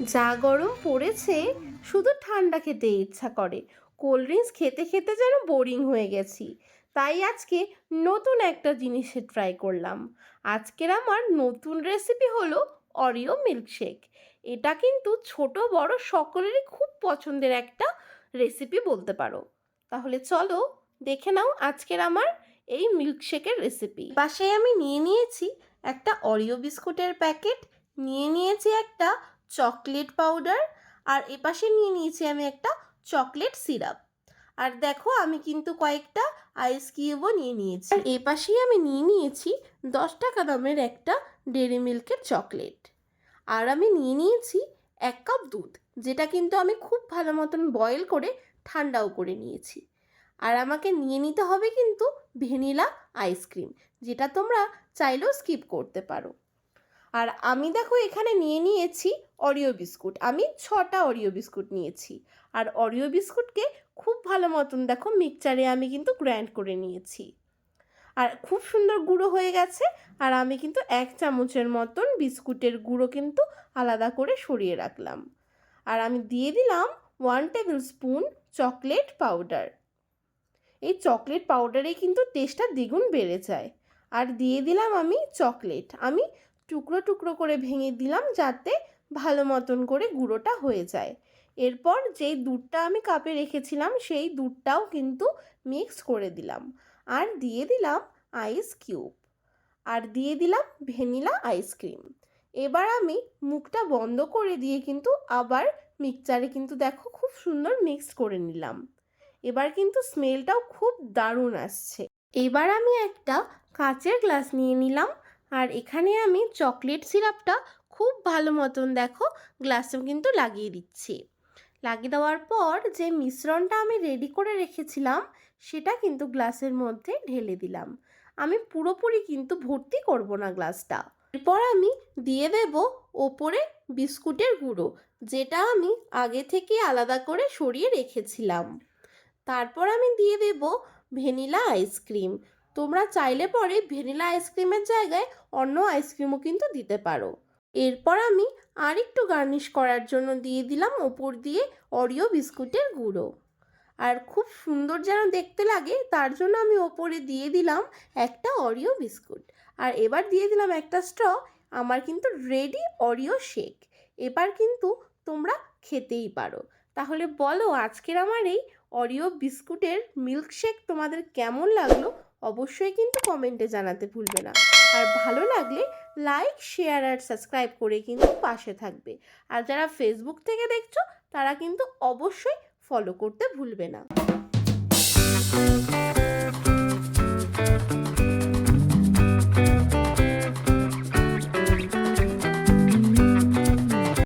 যা গরম পড়েছে, শুধু ঠান্ডা খেতে ইচ্ছা করে। কোল্ড ড্রিঙ্কস খেতে খেতে যেন বোরিং হয়ে গেছি। তাই আজকে নতুন একটা জিনিসের ট্রাই করলাম। আজকের আমার নতুন রেসিপি হলো অরিও মিল্কশেক। এটা কিন্তু ছোট, বড় সকলেরই খুব পছন্দের একটা রেসিপি বলতে পারো। তাহলে চলো দেখে নাও আজকের আমার এই মিল্কশেকের রেসিপি। পাশে আমি নিয়ে নিয়েছি একটা অরিও বিস্কুটের প্যাকেট, নিয়ে নিয়েছি একটা চকলেট পাউডার আর এপাশে নিয়ে নিয়েছি আমি একটা চকলেট সিরাপ। আর দেখো আমি কিন্তু কয়েকটা আইস কিউবও নিয়ে নিয়েছি। এপাশেই আমি নিয়ে নিয়েছি দশ টাকা দামের একটা ডেরি মিল্কের চকলেট। আর আমি নিয়ে নিয়েছি এক কাপ দুধ, যেটা কিন্তু আমি খুব ভালো মতন বয়েল করে ঠান্ডাও করে নিয়েছি। আর আমাকে নিয়ে নিতে হবে কিন্তু ভ্যানিলা আইসক্রিম যেটা তোমরা চাইলেও স্কিপ করতে পারো। আর আমি দেখো এখানে নিয়ে নিয়েছি অরিও বিস্কুট। আমি ছটা অরিও বিস্কুট নিয়েছি। আর অরিও বিস্কুটকে খুব ভালো মতন দেখো মিক্সচারে আমি কিন্তু গ্র্যান্ড করে নিয়েছি। আর খুব সুন্দর গুঁড়ো হয়ে গেছে। আর আমি কিন্তু এক চামচের মতন বিস্কুটের গুঁড়ো কিন্তু আলাদা করে সরিয়ে রাখলাম। আর আমি দিয়ে দিলাম one table spoon chocolate powder এই চকলেট পাউডারে কিন্তু টেস্টটা দ্বিগুণ বেড়ে যায়। আর দিয়ে দিলাম আমি চকলেট আমি টুকরো টুকরো করে ভেঙে দিলাম যাতে ভালো মতন করে গুঁড়োটা হয়ে যায়। এরপর যেই দুধটা আমি কাপে রেখেছিলাম, সেই দুধটাও কিন্তু মিক্স করে দিলাম। আর দিয়ে দিলাম আইস কিউব আর দিয়ে দিলাম ভ্যানিলা আইসক্রিম এবার আমি মুখটা বন্ধ করে দিয়ে কিন্তু আবার মিক্সচারে কিন্তু দেখো খুব সুন্দর মিক্স করে নিলাম। এবার কিন্তু স্মেলটাও খুব দারুণ আসছে। এবার আমি একটা কাচের গ্লাস নিয়ে নিলাম। আর এখানে আমি চকলেট সিরাপটা খুব ভালো মতন দেখো, গ্লাসেও কিন্তু লাগিয়ে দিচ্ছি। লাগিয়ে দেওয়ার পর যে মিশ্রণটা আমি রেডি করে রেখেছিলাম, সেটা কিন্তু গ্লাসের মধ্যে ঢেলে দিলাম। আমি পুরোপুরি কিন্তু ভর্তি করব না গ্লাসটা। এরপর আমি দিয়ে দেব ওপরে বিস্কুটের গুঁড়ো, যেটা আমি আগে থেকে আলাদা করে সরিয়ে রেখেছিলাম। তারপর আমি দিয়ে দেব ভ্যানিলা আইসক্রিম। তোমরা চাইলে পরে ভ্যানিলা আইসক্রিমের জায়গায় অন্য আইসক্রিমও কিন্তু দিতে পারো। এরপর আমি আরেকটু গার্নিশ করার জন্য দিয়ে দিলাম ওপর দিয়ে অরিও বিস্কুটের গুঁড়ো। আর খুব সুন্দর যেন দেখতে লাগে, তার জন্য আমি ওপরে দিয়ে দিলাম একটা অরিও বিস্কুট। আর এবার দিয়ে দিলাম একটা স্ট্র, আমার কিন্তু রেডি অরিও শেক। এবার কিন্তু তোমরা খেতেই পারো। তাহলে বলো আজকের আমার এই অরিও বিস্কুটের মিল্কশেক তোমাদের কেমন লাগল? অবশ্যই কিন্তু কমেন্টে জানাতে ভুলবে না। আর ভালো লাগলে লাইক, শেয়ার আর সাবস্ক্রাইব করে কিন্তু পাশে থাকবে। আর যারা ফেসবুক থেকে দেখছ, তারা কিন্তু অবশ্যই ফলো করতে ভুলবে না।